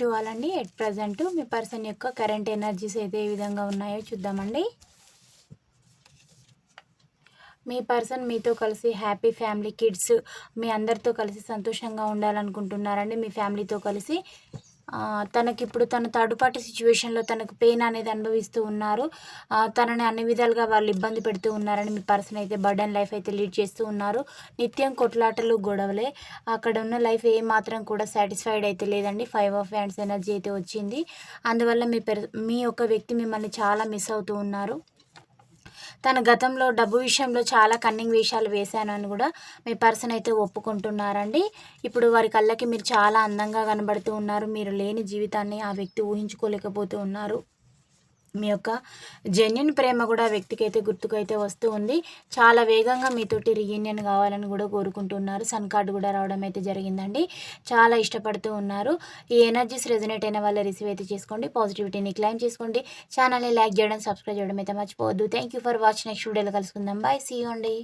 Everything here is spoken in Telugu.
టు అండి ఎట్ ప్రజెంట్ మీ పర్సన్ యొక్క కరెంట్ ఎనర్జీస్ అయితే ఏ విధంగా ఉన్నాయో చూద్దామండి. మీ పర్సన్ మీతో కలిసి హ్యాపీ ఫ్యామిలీ కిడ్స్ మీ అందరితో కలిసి సంతోషంగా ఉండాలనుకుంటున్నారండి. మీ ఫ్యామిలీతో కలిసి తనకిప్పుడు తన థర్డ్ సిచ్యువేషన్లో తనకు పెయిన్ అనేది అనుభవిస్తూ ఉన్నారు. తనని అన్ని విధాలుగా వాళ్ళు ఇబ్బంది పెడుతూ ఉన్నారని మీ పర్సన్ అయితే బర్డన్ లైఫ్ అయితే లీడ్ చేస్తూ ఉన్నారు. నిత్యం కొట్లాటలు గొడవలే. అక్కడ ఉన్న లైఫ్ ఏ మాత్రం కూడా సాటిస్ఫైడ్ అయితే లేదండి. ఫైవ్ ఆఫ్ హ్యాండ్స్ ఎనర్జీ అయితే వచ్చింది. అందువల్ల మీ పెర్ మీ యొక్క వ్యక్తి మిమ్మల్ని చాలా మిస్ అవుతూ ఉన్నారు. తన గతంలో డబ్బు విషయంలో చాలా కన్నింగ్ వేషాలు వేశాను అని కూడా మీ పర్సన్ అయితే ఒప్పుకుంటున్నారండి. ఇప్పుడు వారి కళ్ళకి మీరు చాలా అందంగా కనబడుతూ ఉన్నారు. మీరు లేని జీవితాన్ని ఆ వ్యక్తి ఊహించుకోలేకపోతూ ఉన్నారు. మీ యొక్క జెన్యున్ ప్రేమ కూడా వ్యక్తికి అయితే గుర్తుకైతే వస్తూ ఉంది. చాలా వేగంగా మీతోటి రీయూనియన్ కావాలని కూడా కోరుకుంటున్నారు. సన్ కార్డు కూడా రావడం అయితే జరిగిందండి. చాలా ఇష్టపడుతూ ఉన్నారు. ఈ ఎనర్జీస్ రెజనేట్ అయిన వాళ్ళ రిసీవ్ అయితే చేసుకోండి. పాజిటివిటీని క్లైమ్ చేసుకోండి. ఛానల్ని లైక్ చేయడం సబ్స్క్రైబ్ చేయడం అయితే మర్చిపోవద్దు. Thank you for watch next వీడియోలో కలుసుకుందాం. బాయ్ సీ అండి.